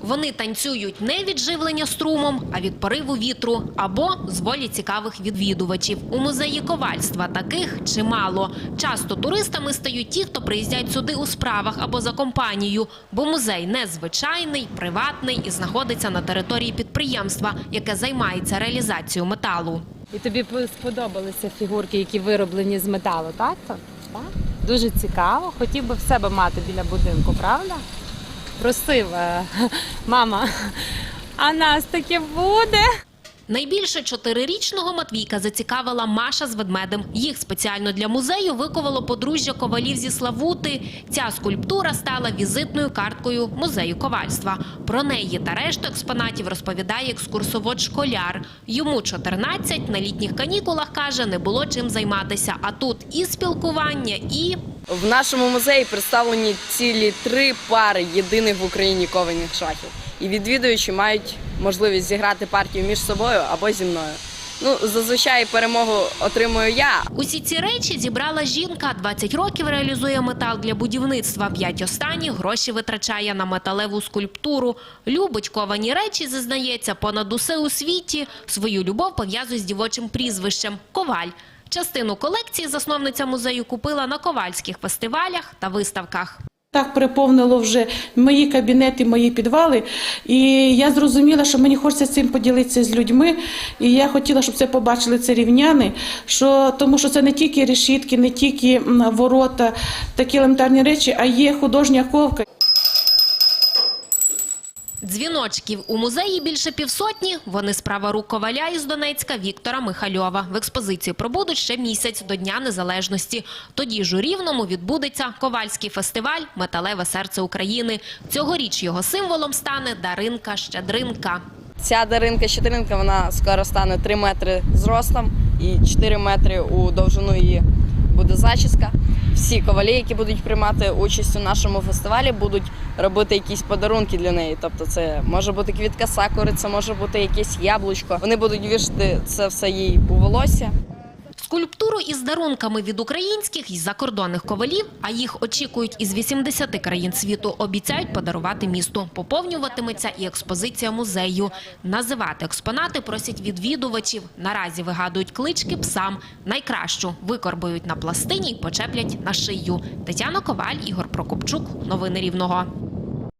Вони танцюють не від живлення струмом, а від пориву вітру або з волі цікавих відвідувачів. У музеї ковальства таких чимало. Часто туристами стають ті, хто приїздять сюди у справах або за компанією, бо музей незвичайний, приватний і знаходиться на території підприємства, яке займається реалізацією металу. І тобі сподобалися фігурки, які вироблені з металу, так? Так. Дуже цікаво. Хотів би в себе мати біля будинку, правда? Просив мама, а нас таке буде. Найбільше чотирирічного Матвійка зацікавила Маша з ведмедем. Їх спеціально для музею виковало подружжя ковалів зі Славути. Ця скульптура стала візитною карткою музею ковальства. Про неї та решту експонатів розповідає екскурсовод школяр. Йому 14, на літніх канікулах каже, не було чим займатися. А тут і спілкування, і В нашому музеї представлені цілі три пари єдиних в Україні кованих шахів. І відвідувачі мають можливість зіграти партію між собою або зі мною. Ну, зазвичай перемогу отримую я, Усі ці речі зібрала жінка. 20 років реалізує метал для будівництва. П'ять останніх гроші витрачає на металеву скульптуру. Любить ковані речі, зізнається, понад усе у світі. Свою любов пов'язує з дівочим прізвищем – Коваль. Частину колекції засновниця музею купила на ковальських фестивалях та виставках. Так переповнило вже мої кабінети, мої підвали. І я зрозуміла, що мені хочеться цим поділитися з людьми. І я хотіла, щоб це побачили це рівняни. Що, тому що це не тільки решітки, не тільки ворота, такі елементарні речі, а є художня ковка. Дзвіночків у музеї більше півсотні. Вони справа рук коваля із Донецька Віктора Михальова. В експозиції пробудуть ще місяць до Дня Незалежності. Тоді ж у Рівному відбудеться ковальський фестиваль «Металеве серце України». Цьогоріч його символом стане Даринка Щедринка. Ця даринка щедринка вона скоро стане 3 метри зростом і 4 метри у довжину її зачіска. Всі ковалі, які будуть приймати участь у нашому фестивалі, будуть робити якісь подарунки для неї. Тобто, це може бути квітка сакури, це може бути якесь яблучко. Вони будуть вішати це все їй у волосся. Скульптуру із дарунками від українських і закордонних ковалів, а їх очікують із 80 країн світу, обіцяють подарувати місту. Поповнюватиметься і експозиція музею. Називати експонати просять відвідувачів. Наразі вигадують клички псам. Найкращу викорбують на пластині і почеплять на шию. Тетяна Коваль, Ігор Прокопчук. Новини Рівного.